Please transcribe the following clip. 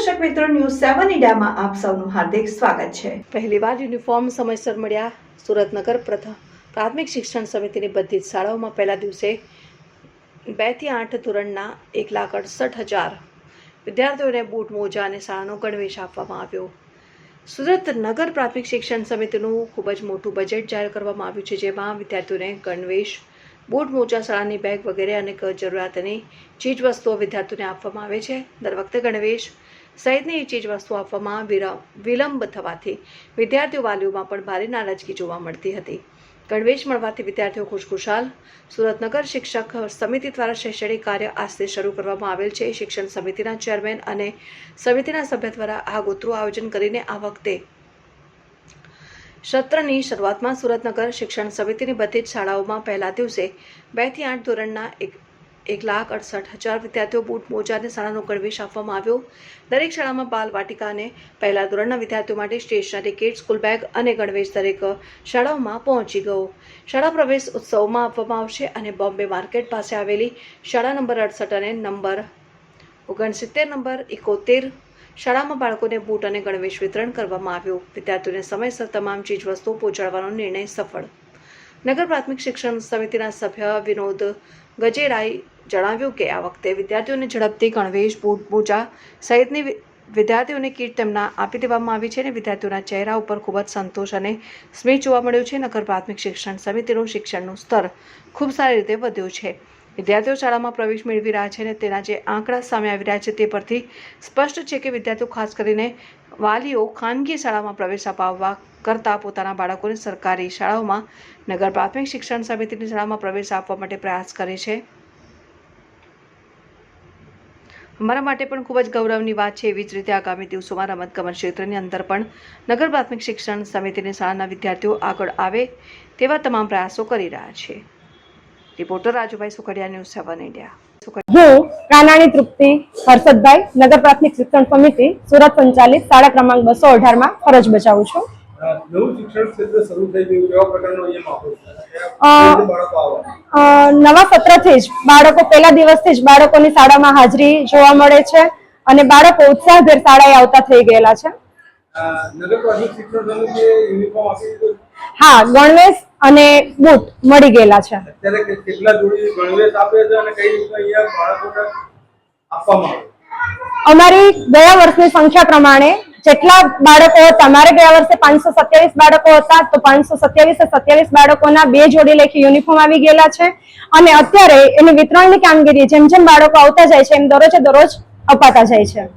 મિત્રો ન્યૂઝ સેવન ઇન્ડિયામાં આપ સૌનું હાર્દિક સ્વાગત છે. પહેલીવાર યુનિફોર્મ સમયસર મળ્યા. સુરતનગર પ્રથમ પ્રાથમિક શિક્ષણ સમિતિની બધી જ શાળાઓમાં પહેલા દિવસે બેથી આઠ ધોરણના એક લાખ અડસઠ હજાર વિદ્યાર્થીઓને બૂટ, મોજા અને શાળાનો ગણવેશ આપવામાં આવ્યો. સુરત નગર પ્રાથમિક શિક્ષણ સમિતિનું ખૂબ જ મોટું બજેટ જાહેર કરવામાં આવ્યું છે, જેમાં વિદ્યાર્થીઓને ગણવેશ, બૂટ, મોજા, શાળાની બેગ વગેરે અનેક જરૂરિયાતની ચીજવસ્તુઓ વિદ્યાર્થીઓને આપવામાં આવે છે. દર વખતે ગણવેશ સહિતની ચીજવસ્તુઓ આપવામાં વિરા- વિલંબ થવાથી વિદ્યાર્થીઓ વાલીઓમાં પણ ભારે નારાજગી જોવા મળતી હતી. ગણવેશ મળવાથી વિદ્યાર્થીઓ ખુશખુશાલ. સુરતનગર શિક્ષક સમિતિ દ્વારા શૈક્ષણિક કાર્ય આજથી શરૂ કરવામાં આવેલ છે. શિક્ષણ સમિતિના ચેરમેન અને સમિતિના સભ્ય દ્વારા આગોતરું આયોજન કરીને આ વખતે સત્રની શરૂઆતમાં સુરતનગર શિક્ષણ સમિતિની બધી જ શાળાઓમાં પહેલા દિવસે બેથી આઠ ધોરણના એક એક લાખ અડસઠ હજાર વિદ્યાર્થીઓ બૂટ, મોજા અને શાળાનો ગણવેશ આપવામાં આવ્યો. દરેક શાળામાં બાલ વાટિકા અને પહેલા ધોરણના વિદ્યાર્થીઓ માટે સ્ટેશનરી કિટ સ્કૂલ બેગ અને ગણવેશ દરેક શાળાઓમાં પહોંચી ગયો. શાળા પ્રવેશ ઉત્સવમાં આપવામાં આવશે અને બોમ્બે માર્કેટ પાસે આવેલી શાળા નંબર અડસઠ અને નંબર ઓગણસિત્તેર નંબર એકોતેર શાળામાં બાળકોને બૂટ અને ગણવેશ વિતરણ કરવામાં આવ્યું. વિદ્યાર્થીઓને સમયસર તમામ ચીજવસ્તુઓ પહોંચાડવાનો નિર્ણય સફળ નગર પ્રાથમિક શિક્ષણ સમિતિના સભ્ય વિનોદ ગજેરાએ જણાવ્યું કે આ વખતે વિદ્યાર્થીઓને ઝડપથી ગણવેશ, બૂટ, પૂજા સહિતની વિદ્યાર્થીઓને કીટ તેમના આપી દેવામાં આવી છે અને વિદ્યાર્થીઓના ચહેરા ઉપર ખૂબ જ સંતોષ અને સ્મિત જોવા મળ્યું છે. નગર પ્રાથમિક શિક્ષણ સમિતિનું શિક્ષણનું સ્તર ખૂબ સારી રીતે વધ્યું છે. વિદ્યાર્થીઓ શાળામાં પ્રવેશ મેળવી રહ્યા છે અને તેના જે આંકડા સામે આવી રહ્યા છે તે પરથી સ્પષ્ટ છે કે વિદ્યાર્થીઓ ખાસ કરીને વાલીઓ ખાનગી શાળામાં પ્રવેશ અપાવવા કરતાં પોતાના બાળકોને સરકારી શાળાઓમાં નગર પ્રાથમિક શિક્ષણ સમિતિની શાળામાં પ્રવેશ આપવા માટે પ્રયાસ કરે છે. અમારા માટે પણ ખૂબ જ ગૌરવની વાત છે એવી જ રીતે આગામી દિવસોમાં રમતગમત ક્ષેત્રની અંદર પણ નગર પ્રાથમિક શિક્ષણ સમિતિની શાળાના વિદ્યાર્થીઓ આગળ આવે તેવા તમામ પ્રયાસો કરી રહ્યા છે. Reporter Rajubhai Sukhadiya news seven India. હું કાનાણી તૃપ્તિ હર્ષદભાઈ નગર પ્રાથમિક શિક્ષણ સમિતિ સુરત સંચાલિત શાળા ક્રમાંક બસો અઢારમાં ફરજ બજાવું છું. નવું સત્રથી જ બાળકો પહેલા દિવસથી જ બાળકોની શાળામાં હાજરી જોવા મળે છે અને બાળકો ઉત્સાહભેર શાળાએ આવતા થઈ ગયેલા છે? હા ગણવેશ અને બૂટ મળી ગયેલા છે. અમારી ગયા વર્ષની સંખ્યા પ્રમાણે જેટલા બાળકો હતા મારે ગયા વર્ષે પાંચસો સત્યાવીસ બાળકો હતા તો પાંચસો સત્યાવીસ સત્યાવીસ બાળકોના બે જોડી લેખી યુનિફોર્મ આવી ગયેલા છે. અને અત્યારે એની વિતરણની કામગીરી જેમ જેમ બાળકો આવતા જાય છે એમ દરરોજે દરરોજ અપાતા જાય છે.